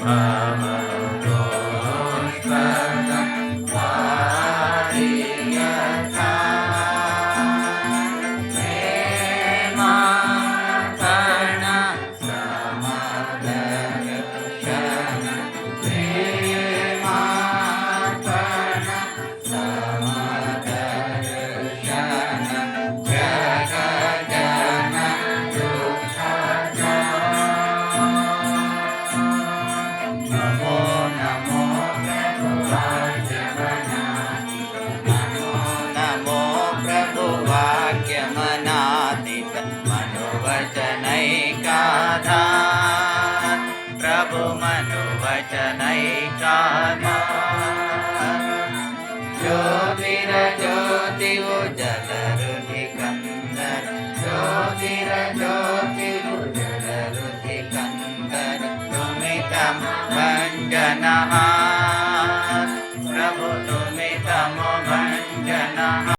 Bye. मनुवचनैषाम ज्योतिरज्योतिरुजलरुधिकन्दर ज्योतिरज्योतिरुजलरुधिकन्दर तुमितं भञ्जनः Prabhu तुमितमो भञ्जनः